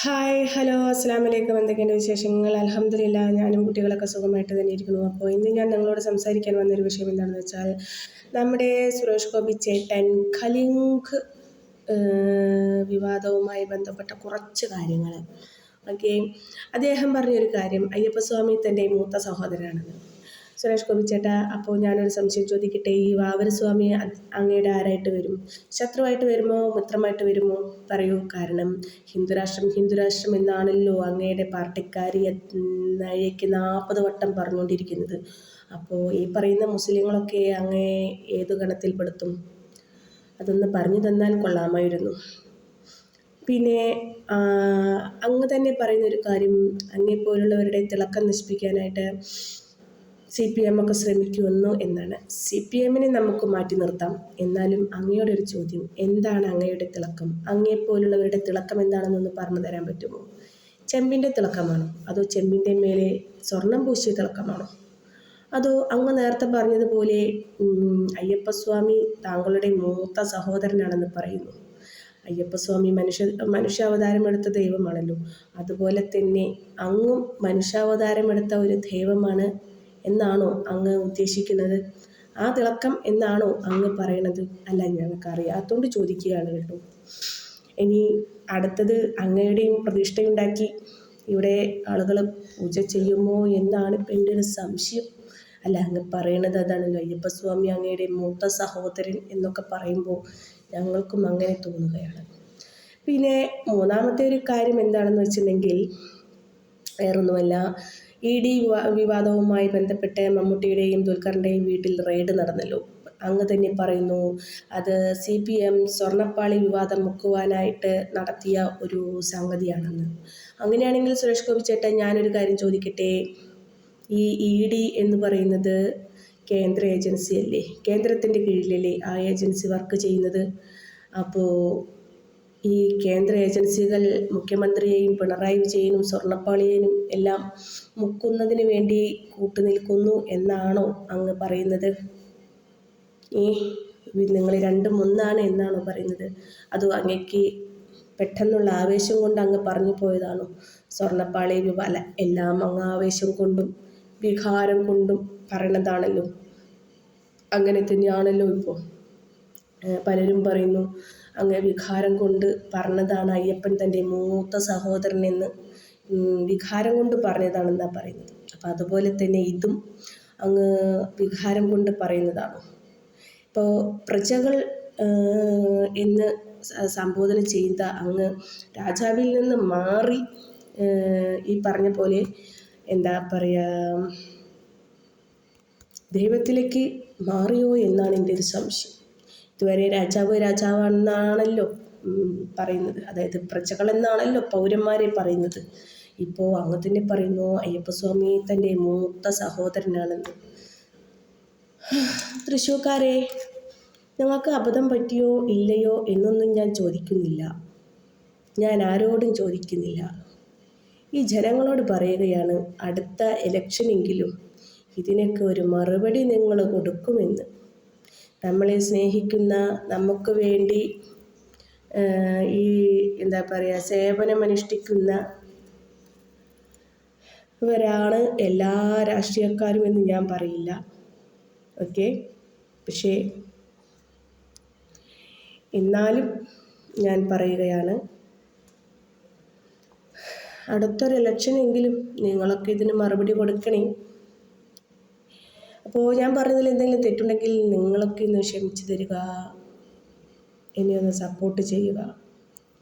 Hi hello അസ്സാം വലൈക്കും എന്തൊക്കെയുണ്ട് വിശേഷങ്ങൾ? അലഹമില്ല ഞാനും കുട്ടികളൊക്കെ സുഖമായിട്ട് തന്നെ ഇരിക്കുന്നു. അപ്പോൾ ഇന്ന് ഞാൻ നിങ്ങളോട് സംസാരിക്കാൻ വന്നൊരു വിഷയം എന്താണെന്ന് വെച്ചാൽ നമ്മുടെ സുരേഷ് ഗോപി ചേട്ടൻ ഖലിങ്ക് വിവാദവുമായി ബന്ധപ്പെട്ട കുറച്ച് കാര്യങ്ങൾ. ഓക്കെ അദ്ദേഹം പറഞ്ഞൊരു കാര്യം അയ്യപ്പസ്വാമി തന്റെ മൂത്ത സഹോദരനാണെന്ന്. സുരേഷ് ഗോപി ചേട്ടാ അപ്പോൾ ഞാനൊരു സംശയം ചോദിക്കട്ടെ? ഈ വാവരസ്വാമി അങ്ങയുടെ ആരായിട്ട് വരും? ശത്രുവായിട്ട് വരുമോ? മിത്രമായിട്ട് വരുമോ? പറയൂ. കാരണം ഹിന്ദുരാഷ്ട്രം ഹിന്ദുരാഷ്ട്രം എന്നാണല്ലോ അങ്ങയുടെ പാർട്ടിക്കാരി നഴയ്ക്ക് നാൽപ്പത് വട്ടം പറഞ്ഞുകൊണ്ടിരിക്കുന്നത്. അപ്പോൾ ഈ പറയുന്ന മുസ്ലിങ്ങളൊക്കെ അങ്ങേ ഏത് ഗണത്തിൽപ്പെടുത്തും? അതൊന്ന് പറഞ്ഞു തന്നാൽ കൊള്ളാമായിരുന്നു. പിന്നെ അങ്ങ് തന്നെ പറയുന്നൊരു കാര്യം അങ്ങേപ്പോലുള്ളവരുടെ തിളക്കം നശിപ്പിക്കാനായിട്ട് സി പി എം ഒക്കെ ശ്രമിക്കുമെന്നു എന്നാണ്. സി പി എമ്മിനെ നമുക്ക് മാറ്റി നിർത്താം. എന്നാലും അങ്ങയുടെ ഒരു ചോദ്യം എന്താണ് അങ്ങയുടെ തിളക്കം? അങ്ങയെപ്പോലുള്ളവരുടെ തിളക്കം എന്താണെന്നൊന്ന് പറഞ്ഞു തരാൻ പറ്റുമോ? ചെമ്പിന്റെ തിളക്കമാണോ? അതോ ചെമ്പിന്റെ മേലെ സ്വർണം പൂശിയ തിളക്കമാണോ? അതോ അങ്ങ് നേരത്തെ പറഞ്ഞതുപോലെ അയ്യപ്പസ്വാമി താങ്കളുടെ മൂത്ത സഹോദരനാണെന്ന് പറയുന്നു? അയ്യപ്പസ്വാമി മനുഷ്യ മനുഷ്യാവതാരം എടുത്ത ദൈവമാണല്ലോ. അതുപോലെ തന്നെ അങ്ങും മനുഷ്യാവതാരം എടുത്ത ഒരു ദൈവമാണ് എന്നാണോ അങ്ങ് ഉദ്ദേശിക്കുന്നത്? ആ തിളക്കം എന്നാണോ അങ്ങ് പറയണത്? അല്ല ഞങ്ങൾക്ക് അറിയാത്തതുകൊണ്ട് ചോദിക്കുകയാണ് കേട്ടോ. ഇനി അടുത്തത് അങ്ങയുടെയും പ്രതിഷ്ഠയുണ്ടാക്കി ഇവിടെ ആളുകൾ പൂജ ചെയ്യുമോ എന്നാണ് ഇപ്പം എന്റെ ഒരു സംശയം. അല്ല അങ്ങ് പറയണത് അതാണല്ലോ അയ്യപ്പസ്വാമി അങ്ങയുടെ മൂത്ത സഹോദരൻ എന്നൊക്കെ പറയുമ്പോൾ ഞങ്ങൾക്കും അങ്ങനെ തോന്നുകയാണ്. പിന്നെ മൂന്നാമത്തെ ഒരു കാര്യം എന്താണെന്ന് വെച്ചിട്ടുണ്ടെങ്കിൽ വേറൊന്നുമല്ല. ഇ ഡി വിവാദവുമായി ബന്ധപ്പെട്ട് മമ്മൂട്ടിയുടെയും ദുൽഖറിന്റെയും വീട്ടിൽ റെയ്ഡ് നടന്നല്ലോ. അങ്ങ് തന്നെ പറയുന്നു അത് സി പി എം സ്വർണപ്പാളി വിവാദം മുക്കുവാനായിട്ട് നടത്തിയ ഒരു സംഗതിയാണെന്ന്. അങ്ങനെയാണെങ്കിൽ സുരേഷ് ഗോപി ചേട്ടൻ ഞാനൊരു കാര്യം ചോദിക്കട്ടെ? ഈ ഇ ഡി എന്ന് പറയുന്നത് കേന്ദ്ര ഏജൻസി അല്ലേ കേന്ദ്രത്തിന്റെ കീഴിലല്ലേ ആ ഏജൻസി വർക്ക് ചെയ്യുന്നത്? അപ്പോൾ ഈ കേന്ദ്ര ഏജൻസികൾ മുഖ്യമന്ത്രിയെയും പിണറായി വിജയനും സ്വർണപ്പാളിയെയും എല്ലാം മുക്കുന്നതിന് വേണ്ടി കൂട്ടുനിൽക്കുന്നു എന്നാണോ അങ്ങ് പറയുന്നത്? ഈ നിങ്ങൾ രണ്ടും ഒന്നാണ് എന്നാണോ പറയുന്നത്? അതോ അങ്ങക്ക് പെട്ടെന്നുള്ള ആവേശം കൊണ്ട് അങ്ങ് പറഞ്ഞു പോയതാണോ? സ്വർണപ്പാളി അല്ല എല്ലാം അങ്ങ് ആവേശം കൊണ്ടും വികാരം കൊണ്ടും പറയണതാണല്ലോ. അങ്ങനെ തന്നെയാണല്ലോ ഇപ്പോൾ പലരും പറയുന്നു അങ്ങ് വികാരം കൊണ്ട് പറഞ്ഞതാണ് അയ്യപ്പൻ തന്റെ മൂത്ത സഹോദരനെന്ന് വികാരം കൊണ്ട് പറഞ്ഞതാണെന്നാണ് പറയുന്നത്. അപ്പം അതുപോലെ തന്നെ ഇതും അങ്ങ് വികാരം കൊണ്ട് പറയുന്നതാണ്. ഇപ്പോൾ പ്രജകൾ എന്ന് സംബോധന ചെയ്ത അങ്ങ് രാജാവിൽ നിന്ന് മാറി ഈ പറഞ്ഞ പോലെ എന്താ പറയുക ദൈവത്തിലേക്ക് മാറിയോ എന്നാണ് എന്റെ ഒരു സംശയം. ഇതുവരെ രാജാവ് രാജാവാണെന്നാണല്ലോ പറയുന്നത്. അതായത് പ്രജകൾ എന്നാണല്ലോ പൗരന്മാരെ പറയുന്നത്. ഇപ്പോൾ അങ്ങ് തന്നെ പറയുന്നു അയ്യപ്പസ്വാമി തന്റെ മൂത്ത സഹോദരനാണെന്ന്. തൃശ്ശൂർക്കാരെ ഞങ്ങൾക്ക് അബദ്ധം പറ്റിയോ ഇല്ലയോ എന്നൊന്നും ഞാൻ ചോദിക്കുന്നില്ല. ഞാൻ ആരോടും ചോദിക്കുന്നില്ല. ഈ ജനങ്ങളോട് പറയുകയാണ് അടുത്ത ഇലക്ഷനെങ്കിലും ഇതിനൊക്കെ ഒരു മറുപടി നിങ്ങൾ കൊടുക്കുമെന്ന്. നമ്മളെ സ്നേഹിക്കുന്ന നമുക്ക് വേണ്ടി ഈ എന്താ പറയുക സേവനമനുഷ്ഠിക്കുന്ന ഇവരാണ് എല്ലാ രാഷ്ട്രീയക്കാരും എന്ന് ഞാൻ പറയില്ല. ഓക്കെ? പക്ഷേ എന്നാലും ഞാൻ പറയുകയാണ് അടുത്തൊരു ഇലക്ഷനെങ്കിലും നിങ്ങളൊക്കെ ഇതിന് മറുപടി കൊടുക്കണേ. അപ്പോൾ ഞാൻ പറഞ്ഞതിൽ എന്തെങ്കിലും തെറ്റുണ്ടെങ്കിൽ നിങ്ങളൊക്കെ ഒന്ന് ക്ഷമിച്ചു തരിക. എന്നെ ഒന്ന് സപ്പോർട്ട് ചെയ്യുക.